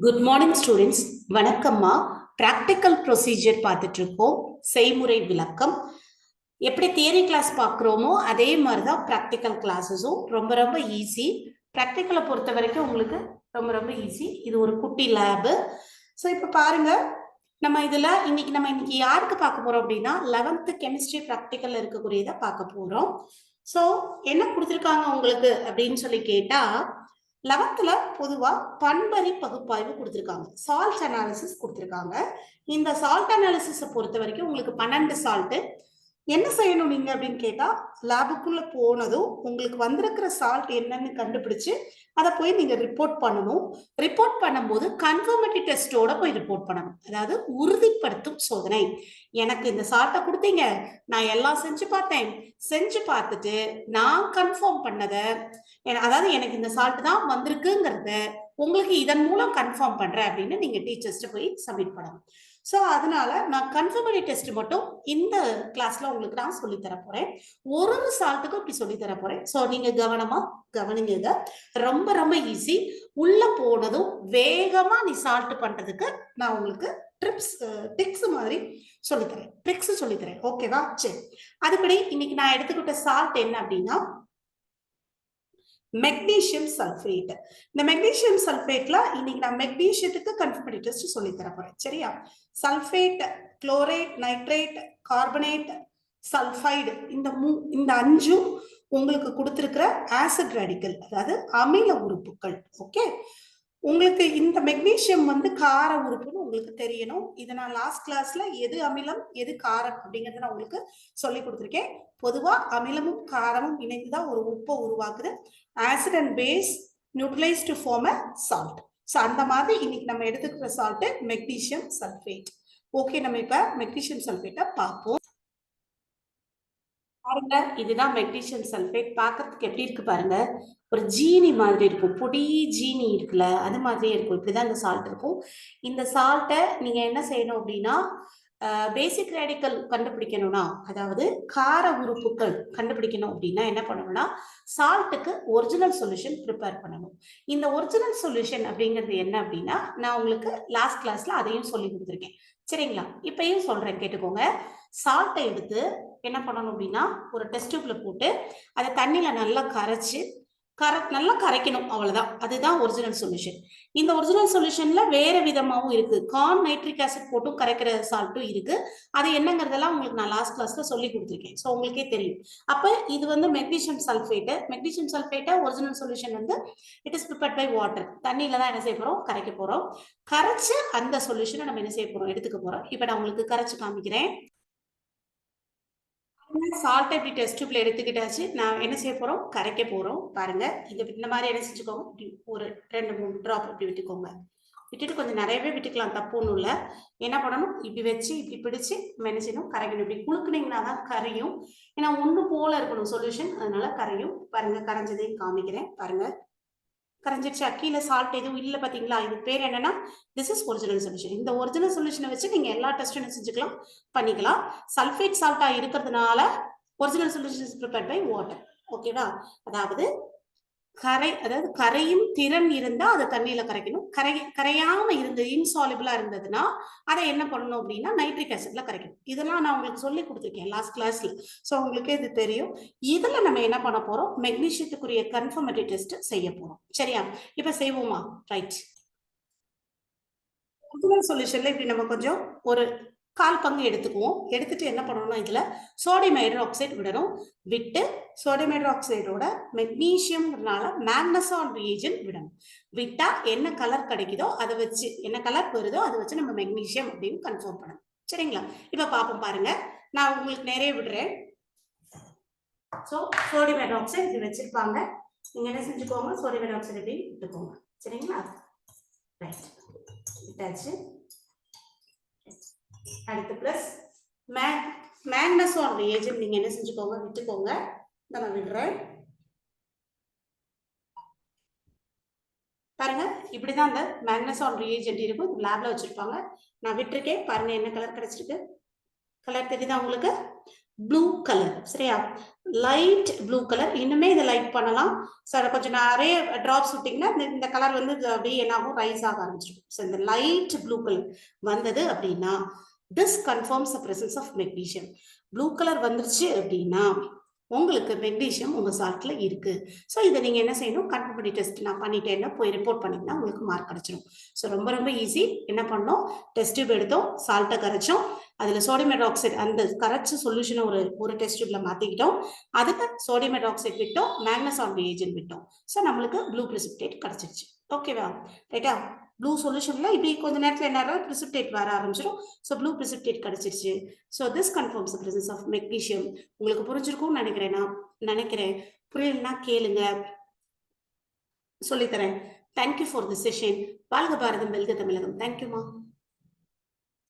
Good morning students வணக்கம்மா. Practical procedure பார்த்துட்டு இருக்கோம் செய்முறை விளக்கம். எப்படி தியரி கிளாஸ் பார்க்குறோமோ அதே மாதிரி தான் ப்ராக்டிக்கல் கிளாஸஸும் ரொம்ப ரொம்ப ஈஸி ப்ராக்டிக்கலை பொறுத்த வரைக்கும் உங்களுக்கு ரொம்ப ரொம்ப ஈஸி இது ஒரு குட்டி லேபு ஸோ இப்போ பாருங்க. நம்ம இதில் இன்னைக்கு நம்ம இன்னைக்கு யாருக்கு பார்க்க போகிறோம் அப்படின்னா லெவன்த்து கெமிஸ்ட்ரி ப்ராக்டிக்கல் இருக்கக்கூடியதை பார்க்க போகிறோம் ஸோ என்ன கொடுத்துருக்காங்க உங்களுக்கு அப்படின்னு சொல்லி கேட்டால் லெவன்த்தில் பொதுவாக பண்பறி பகுப்பாய்வு கொடுத்துருக்காங்க. சால்ட் அனாலிசிஸ் கொடுத்துருக்காங்க. இந்த சால்ட் அனாலிசிஸை பொறுத்த வரைக்கும் உங்களுக்கு பன்னெண்டு சால்ட்டு என்ன செய்யணும் நீங்க அப்படின்னு கேட்டா லேபுக்குள்ள போனதும் உங்களுக்கு வந்திருக்கிற சால்ட் என்னன்னு கண்டுபிடிச்சு அதை போய் நீங்க ரிப்போர்ட் பண்ணணும். ரிப்போர்ட் பண்ணும்போது கன்ஃபர்மேட்டிவ் டெஸ்டோட போய் ரிப்போர்ட் பண்ணணும். அதாவது உறுதிப்படுத்தும் சோதனை. எனக்கு இந்த சால்ட்டை கொடுத்தீங்க. நான் எல்லாம் செஞ்சு பார்த்தேன். செஞ்சு பார்த்துட்டு நான் கன்ஃபார்ம் பண்ணதை அதாவது எனக்கு இந்த சால்ட் தான் வந்திருக்குங்கிறத உங்களுக்கு இதன் மூலம் கன்ஃபார்ம் பண்றேன் அப்படின்னு நீங்க டீச்சர்ஸ்ட்டு போய் சப்மிட் பண்ணணும். ஸோ அதனால நான் கன்ஃபர்மரி டெஸ்ட் மட்டும் இந்த கிளாஸ்ல உங்களுக்கு நான் சொல்லி தர போறேன். ஒரு ஒரு சால்ட்டுக்கும் இப்படி சொல்லி தர போறேன். ஸோ நீங்க கவனமா கவனிங்க இதை. ரொம்ப ரொம்ப ஈஸி உள்ள போனதும் வேகமா நீ சால்ட் பண்றதுக்கு நான் உங்களுக்கு ட்ரிப்ஸ் டிப்ஸ் மாதிரி சொல்லித்தரேன். ட்ரிக்ஸ் சொல்லித்தரேன். ஓகேவா சரி. அதுபடி இன்னைக்கு நான் எடுத்துக்கிட்ட சால்ட் என்ன அப்படின்னா மெக்னீசியம் சல்ஃபேட் இந்த மெக்னீசியம் சல்ஃபேட்ல இன்னைக்கு நான் மெக்னீஷியத்துக்கு கன்ஃபர்மேட்டிவ் டெஸ்ட் சொல்லி தர போறேன். சரியா? Sulphate chlorate nitrate carbonate sulphide இந்த மூ இந்த அஞ்சும் உங்களுக்கு கொடுத்துருக்கிற ஆசிட் ரேடிக்கல் அதாவது அமில உறுப்புகள். ஓகே உங்களுக்கு இந்த மெக்னீசியம் வந்து கார உறுப்புன்னு உங்களுக்கு தெரியணும். இதை நான் லாஸ்ட் கிளாஸ்ல எது அமிலம் எது காரம் அப்படிங்கறத நான் உங்களுக்கு சொல்லி கொடுத்துருக்கேன். பொதுவா அமிலமும் காரமும் இணைந்துதான் ஒரு உப்பை உருவாக்குது. Acid and base neutralise to form a salt so அந்த மாதிரி இன்னைக்கு நம்ம எடுத்துக்கிற சால்ட்டு மெக்னீசியம் சல்ஃபேட் ஓகே நம்ம இப்போ மெக்னீசியம் சல்ஃபேட்டை பார்ப்போம். பாருங்க இதுதான் மெக்னீஷியம் சல்ஃபேட் பார்க்கறதுக்கு எப்படி இருக்கு பாருங்க ஒரு ஜீனி மாதிரி இருக்கும். பொடி ஜீனி இருக்குல்ல அது மாதிரியே இருக்கும். இப்படிதான் இந்த சால்ட் இருக்கும். இந்த சால்ட்டை நீங்க என்ன செய்யணும் அப்படின்னா பேசிக் ரேடிக்கல் கண்டுபிடிக்கணும்னா அதாவது கார உறுப்புகள் கண்டுபிடிக்கணும் அப்படின்னா என்ன பண்ணணும்னா சால்ட்டுக்கு ஒரிஜினல் சொல்யூஷன் ப்ரிப்பேர் பண்ணணும். இந்த ஒரிஜினல் சொல்யூஷன் அப்படிங்கிறது என்ன அப்படின்னா நான் உங்களுக்கு லாஸ்ட் கிளாஸ்ல அதையும் சொல்லி கொடுத்துருக்கேன். சரிங்களா? இப்பயும் சொல்றேன் கேட்டுக்கோங்க. சால்ட்டை எடுத்து என்ன பண்ணணும் அப்படின்னா ஒரு டெஸ்ட் டியூப்ல போட்டு அதை தண்ணியில நல்லா கரைச்சு கர நல்லா கரைக்கணும். அவ்வளவுதான். அதுதான் ஒரிஜினல் சொல்யூஷன் இந்த ஒரிஜினல் சொல்யூஷன்ல வேற விதமாவும் இருக்கு. கார்ன் நைட்ரிக் ஆசிட் போட்டும் கரைக்கிற சால்ட்டும் இருக்கு. அது என்னங்கிறதெல்லாம் உங்களுக்கு நான் லாஸ்ட் கிளாஸ்ல சொல்லி கொடுத்துருக்கேன். ஸோ உங்களுக்கே தெரியும். அப்ப இது வந்து மெக்னீஷியம் சல்ஃபேட்டு மெக்னீஷியம் சல்ஃபேட்டை ஒரிஜினல் சொல்யூஷன் வந்து it is prepared by water தண்ணியில தான் என்ன செய்ய போறோம்? கரைக்க போறோம். கரைச்சு அந்த சொல்யூஷனை நம்ம என்ன செய்ய போறோம்? எடுத்துக்க போறோம். இப்போ நான் உங்களுக்கு கரைச்சு காமிக்கிறேன். சால்ட் இப்படி டெஸ்ட் டியூப்ல எடுத்துக்கிட்டாச்சு. நான் என்ன செய்ய போறோம்? கரைக்க போறோம். பாருங்க. இந்த இந்த மாதிரி என்ன செஞ்சுக்கோங்க? இப்படி ஒரு ரெண்டு மூணு ட்ராப் இப்படி விட்டுக்கோங்க. விட்டுட்டு கொஞ்சம் நிறையவே விட்டுக்கலாம். தப்பு ஒன்றும் இல்லை. என்ன பண்ணணும்? இப்படி வச்சு இப்படி பிடிச்சு நம்ம என்ன செய்யணும்? கரைக்கணும். இப்படி குலுக்குனீங்கன்னா தான் கரையும். ஏன்னா ஒன்று போல இருக்கணும் சொல்யூஷன் அதனால கரையும். பாருங்க கரைஞ்சதையும் காமிக்கிறேன். பாருங்க. கரைஞ்சிருச்சா. கீழே சால்ட் எதுவும் இல்லை பார்த்தீங்களா இது பேர் என்னன்னா திஸ் இஸ் ஒரிஜினல் சொல்யூஷன் இந்த ஒரிஜினல் சொல்யூஷனை வச்சு நீங்கள் எல்லா டெஸ்ட்டும் செஞ்சுக்கலாம் பண்ணிக்கலாம். சல்ஃபேட் சால்ட்டாக இருக்கிறதுனால original solution prepare by water ஓகேவா அதாவது கரை அதாவது கரையும் திறன் இருந்தா அதை தண்ணியில கரைக்கணும். கரை கரையாம இருந்து இன்சாலிபிளா இருந்ததுன்னா அதை என்ன பண்ணணும் அப்படின்னா நைட்ரிக் ஆசிட்ல கரைக்கணும். இதெல்லாம் நான் உங்களுக்கு சொல்லி கொடுத்துருக்கேன் லாஸ்ட் கிளாஸ்ல ஸோ உங்களுக்கு இது தெரியும். இதுல நம்ம என்ன பண்ண போறோம்? மெக்னீஷியத்துக்குரிய கன்ஃபர்மேட்டிவ் டெஸ்ட் செய்ய போறோம். சரியா? இப்ப செய்வோமா? ரைட் சொல்யூஷன்ல இப்படி நம்ம கொஞ்சம் ஒரு கால் பங்கு எடுத்துக்குவோம். எடுத்துட்டு என்ன பண்ணணும்னா இதுல சோடியம் ஹைட்ராக்சைடு விடணும். விட்டு சோடியம் ஹைட்ராக்சைடோட மெக்னீசியம்னால மேக்னசான் ரியேஜன் விடணும். விட்டா என்ன கலர் கிடைக்குதோ அதை வச்சு என்ன கலர் வருதோ அதை வச்சு நம்ம மெக்னீஷியம் அப்படின்னு கன்ஃபார்ம் பண்ணணும். சரிங்களா? இப்ப பாப்போம் பாருங்க. நான் உங்களுக்கு நிறைய விடுறேன். ஸோ சோடியம் ஹைட்ராக்சைடு இப்படி வச்சிருப்பாங்க. நீங்க என்ன செஞ்சுக்கோங்க? சோடியம் ஹைட்ராக்சைடு இப்படி விட்டுக்கோங்க. சரிங்களா? ரைட் விட்டாச்சு. அடுத்து பிளஸ் மே மேக்னஸான் ரியேஜன் நீங்க என்ன செஞ்சுக்கோங்க விட்டுக்கோங்க. நான் விடுறேன். பாருங்க இப்படிதான் அந்த மேக்னஸான் ரியேஜென்ட் இருக்கும். லேப்ல வச்சிருப்பாங்க. நான் விட்டுருக்கேன். பாருங்க என்ன கலர் கிடைச்சிருக்கு? கலர் தெரியுதா உங்களுக்கு? ப்ளூ கலர் சரியா? லைட் ப்ளூ கலர் இன்னுமே இதை லைட் பண்ணலாம். சார் கொஞ்சம் நிறைய ட்ராப்ஸ் விட்டிங்கன்னா இந்த இந்த கலர் வந்து அப்படியே என்னாகும் ரைஸ் ஆக ஆரம்பிச்சிருக்கும் ஸோ இந்த லைட் ப்ளூ கலர் வந்தது அப்படின்னா this confirms the presence of magnesium blue colour வந்துருச்சு அப்படின்னா உங்களுக்கு மெக்னீஷியம் உங்கள் சால்ட்டில் இருக்குது ஸோ இதை நீங்கள் என்ன செய்யணும்? கன்ஃபார்ம் பண்ணி டெஸ்ட் நான் பண்ணிட்டேன்னா போய் ரிப்போர்ட் பண்ணிங்கன்னா உங்களுக்கு மார்க் கிடச்சிரும். ஸோ ரொம்ப ரொம்ப ஈஸி என்ன பண்ணோம்? டெஸ்ட் டியூப் எடுத்தோம். சால்ட்டை கரைச்சோம். அதில் சோடியம் ஹைட்ராக்சைடு அந்த கரைச்ச சொல்யூஷனை ஒரு ஒரு டெஸ்ட் டியூப்ல மாற்றிக்கிட்டோம் அதுக்கு சோடியம் ஹைட்ராக்சைடு விட்டோம். மேக்னஸ் ஆன் ஏஜென்ட் விட்டோம். ஸோ நம்மளுக்கு ப்ளூ ப்ரிசிப்டேட் கிடச்சிருச்சு. ஓகேவா ரைட்டா ப்ளூ சொல்யூஷன்ல இப்படி கொஞ்ச நேரத்தில் என்ன ப்ரிசிப்டேட் வர ஆரம்பிச்சிடும் ஸோ ப்ளூ precipitate கிடைச்சிருச்சு. So this confirms presence of magnesium உங்களுக்கு புரிஞ்சிருக்கும்னு நினைக்கிறேன் நான். நினைக்கிறேன். புரியலன்னா கேளுங்க. சொல்லித்தரேன். தேங்க்யூ ஃபார் தி செஷன் வாழ்க பாரதம் வெல்க தமிழகம். தேங்க்யூமா